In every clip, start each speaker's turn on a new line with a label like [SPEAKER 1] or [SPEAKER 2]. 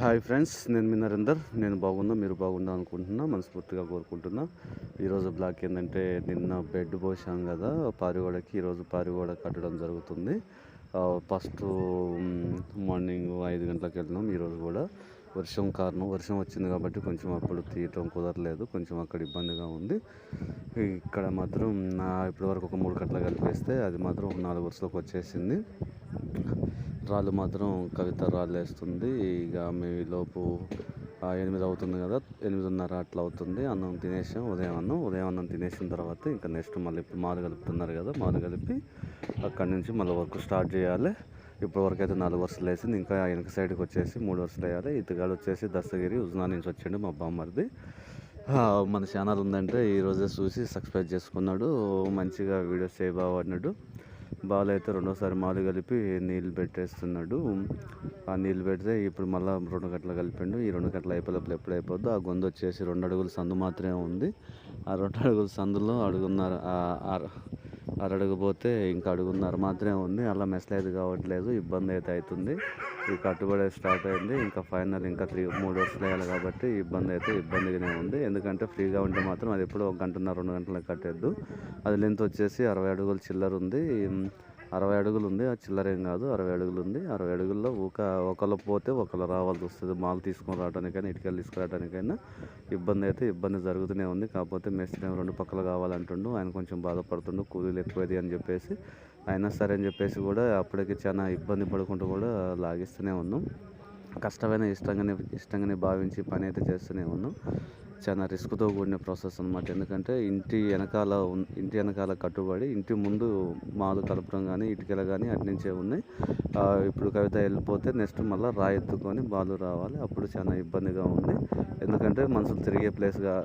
[SPEAKER 1] Hi friends నేను మీ నరేందర్ నేను బాగున్నా మీరు బాగున్నా అనుకుంటున్నా మనస్ఫూర్తిగా కోరుకుంటున్నా. ఈరోజు బ్లాక్ ఏంటంటే నిన్న బెడ్ పోసాం కదా పారిగోడకి ఈరోజు పారిగోడ కట్టడం జరుగుతుంది. ఫస్ట్ మార్నింగ్ ఐదు గంటలకు వెళ్ళినాం ఈరోజు కూడా. వర్షం కారణం వర్షం వచ్చింది కాబట్టి కొంచెం అప్పుడు తీయటం కుదరలేదు కొంచెం అక్కడ ఇబ్బందిగా ఉంది. ఇక్కడ మాత్రం నా ఇప్పటివరకు ఒక మూడు కట్టలు కలిపేస్తే అది మాత్రం ఒక నాలుగు వరుసలకు వచ్చేసింది. రాళ్ళు మాత్రం కవిత రాళ్ళు వేస్తుంది ఇక మీ లోపు ఎనిమిది అవుతుంది కదా ఎనిమిదిన్నర అట్లా అవుతుంది. అన్నం తినేసాం ఉదయం అన్నం. ఉదయం అన్నం తినేసిన తర్వాత ఇంకా నెక్స్ట్ మళ్ళీ ఇప్పుడు మాలు కలుపుతున్నారు కదా మాలు కలిపి అక్కడి నుంచి మళ్ళీ వర్క్ స్టార్ట్ చేయాలి. ఇప్పటి వరకు అయితే నాలుగు వరుసలు వేసింది. ఇంకా వెనక సైడ్కి వచ్చేసి మూడు వరుసలు వేయాలి. ఇతగాడు వచ్చేసి దస్తగిరి ఉజ్నా నుంచి వచ్చిండు మా బామ్మరిది. మన ఛానల్ ఉందంటే ఈరోజే చూసి సబ్స్క్రైబ్ చేసుకున్నాడు. మంచిగా వీడియోస్ చేయబావన్నాడు బాల్ అయితే రెండోసారి మాలు కలిపి నీళ్ళు పెట్టేస్తున్నాడు. ఆ నీళ్ళు పెడితే ఇప్పుడు మళ్ళీ రెండు గంటలు కలిపిండు. ఈ రెండు గంటలు అయిపోయి ఎప్పుడు అయిపోద్దు ఆ గొంతు వచ్చేసి రెండు అడుగుల సందు మాత్రమే ఉంది. ఆ రెండు అడుగుల సందులో అడుగున్నారు అరడుగు పోతే ఇంకా అడుగున్నర మాత్రమే ఉంది. అలా మెసలేదు కావట్లేదు. ఇబ్బంది అయితే అవుతుంది ఈ కట్టుబడి స్టార్ట్ అయింది. ఇంకా ఫైనల్ ఇంకా త్రీ మూడు వర్షాలు వేయాలి కాబట్టి ఇబ్బంది అయితే ఇబ్బందిగానే ఉంది. ఎందుకంటే ఫ్రీగా ఉంటే మాత్రం అది ఎప్పుడో ఒక గంటన్నర రెండు గంటలకు కట్టేద్దు. అది లెంత్ వచ్చేసి అరవై అడుగుల చిల్లర ఉంది. అరవై అడుగులు ఉంది ఆ చిల్లరేం కాదు. అరవై అడుగులు ఉంది. అరవై అడుగుల్లో ఒక ఒకళ్ళు పోతే ఒకళ్ళు రావాల్సి వస్తుంది. మాల్ తీసుకొని రావడానికైనా ఇటుకలు తీసుకురావడానికైనా ఇబ్బంది అయితే ఇబ్బంది జరుగుతూనే ఉంది. కాకపోతే మేస్త్రి రెండు పక్కలు కావాలంటుండు. ఆయన కొంచెం బాధపడుతుండు. కూలీలు ఎక్కువది అని చెప్పేసి అయినా సరే అని చెప్పేసి కూడా అప్పటికి చాలా ఇబ్బంది పడుకుంటూ కూడా లాగిస్తూనే ఉన్నాం. కష్టమైన ఇష్టంగానే ఇష్టంగానే భావించి పని అయితే చేస్తూనే ఉన్నాం. చాలా రిస్క్తో కూడిన ప్రాసెస్ అనమాట ఎందుకంటే ఇంటి వెనకాల ఉన్- ఇంటి వెనకాల కట్టుబడి ఇంటి ముందు మాలు కలపడం కానీ ఇటుకలు కానీ అటు నుంచే ఉన్నాయి. ఇప్పుడు కవిత వెళ్ళిపోతే నెక్స్ట్ మళ్ళీ రాయి ఎత్తుకొని బాలు రావాలి. అప్పుడు చాలా ఇబ్బందిగా ఉంది. ఎందుకంటే మనుషులు తిరిగే ప్లేస్గా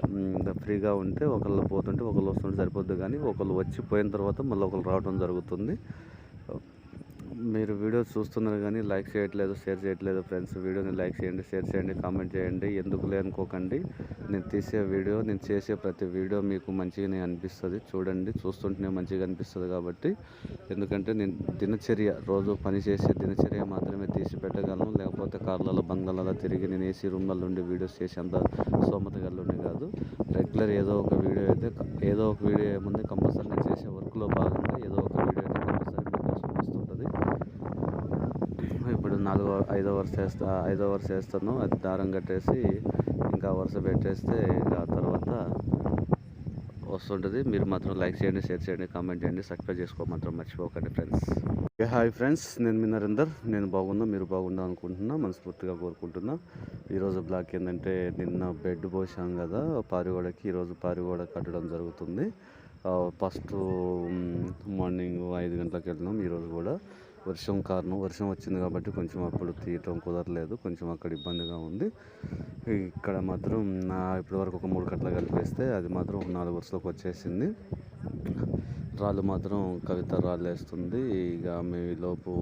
[SPEAKER 1] ఫ్రీగా ఉంటే ఒకళ్ళు పోతుంటే ఒకళ్ళు వస్తుంటే సరిపోద్ది కానీ ఒకళ్ళు వచ్చి పోయిన తర్వాత మళ్ళీ ఒకళ్ళు రావడం జరుగుతుంది. మీరు వీడియో చూస్తున్నారు కానీ లైక్ చేయట్లేదు షేర్ చేయట్లేదు ఫ్రెండ్స్. వీడియోని లైక్ చేయండి షేర్ చేయండి కామెంట్ చేయండి. ఎందుకు అనుకోకండి. నేను తీసే వీడియో నేను చేసే ప్రతి వీడియో మీకు మంచిగానే అనిపిస్తుంది. చూడండి చూస్తుంటేనే మంచిగా అనిపిస్తుంది కాబట్టి. ఎందుకంటే నేను దినచర్య రోజు పని చేసే దినచర్య మాత్రమే తీసి పెట్టగలను. లేకపోతే కార్లలో బంగ్లాలలో తిరిగి నేను ఏసీ రూమ్లలో ఉండి వీడియోస్ చేసేంత స్తోమత గల్లుండి కాదు. రెగ్యులర్ ఏదో ఒక వీడియో అయితే ఏదో ఒక వీడియో ఏముంది కంపల్సరీ నేను చేసే వర్క్లో బాగా ఏదో ఒక వీడియో అయితే కంపల్సరీ మీకోసం వస్తుంటుంది ఇప్పుడు నాలుగో ఐదో వరుస వేస్తా ఐదో వరుస వేస్తాను. అది దారం కట్టేసి ఇంకా వరుస పెట్టేస్తే ఇంకా తర్వాత వస్తుంటుంది. మీరు మాత్రం లైక్ చేయండి షేర్ చేయండి కామెంట్ చేయండి. సబ్స్క్రైబ్ చేసుకో మాత్రం మర్చిపోకండి ఫ్రెండ్స్. Hi friends. నేను మీ నరేందర్ నేను బాగున్నా మీరు బాగుండా అనుకుంటున్నా మనస్ఫూర్తిగా కోరుకుంటున్నా. ఈరోజు బ్లాక్ ఏంటంటే నిన్న బెడ్ పోసాం కదా పారిగోడకి. ఈరోజు పారిగోడ కట్టడం జరుగుతుంది. ఫస్ట్ మార్నింగ్ ఐదు గంటలకు వెళ్ళినాం ఈరోజు కూడా. వర్షం కారణం వర్షం వచ్చింది కాబట్టి కొంచెం అప్పుడు తీయటం కుదరలేదు కొంచెం అక్కడ ఇబ్బందిగా ఉంది. ఇక్కడ మాత్రం నా ఇప్పటివరకు ఒక మూడు కట్టలు కలిపేస్తే అది మాత్రం ఒక నాలుగు వరుసలోకి వచ్చేసింది. రాళ్ళు మాత్రం కవిత రాళ్ళు వేస్తుంది. ఇక మీ లోపు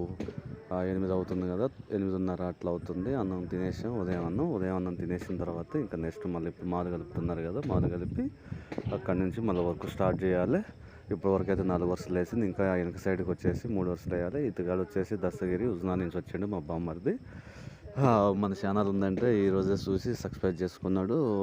[SPEAKER 1] ఎనిమిది అవుతుంది కదా ఎనిమిదిన్నర అట్లా అవుతుంది. అన్నం తినేసాం ఉదయం అన్నం ఉదయం అన్నం తినేసిన తర్వాత ఇంకా నెక్స్ట్ మళ్ళీ ఇప్పుడు మాలు కలుపుతున్నారు కదా మాలు కలిపి అక్కడి నుంచి మళ్ళీ వర్క్ స్టార్ట్ చేయాలి. ఇప్పటి వరకు అయితే నాలుగు వరుసలు వేసింది. ఇంకా వెనక సైడ్కి వచ్చేసి మూడు వరుసలు వేయాలి. ఇతగాడు వచ్చేసి దస్తగిరి ఉజ్నా నుంచి వచ్చాడు మా బామ్మర్ది. మన ఛానల్ ఉందంటే ఈరోజే చూసి సబ్స్క్రైబ్ చేసుకున్నాడు.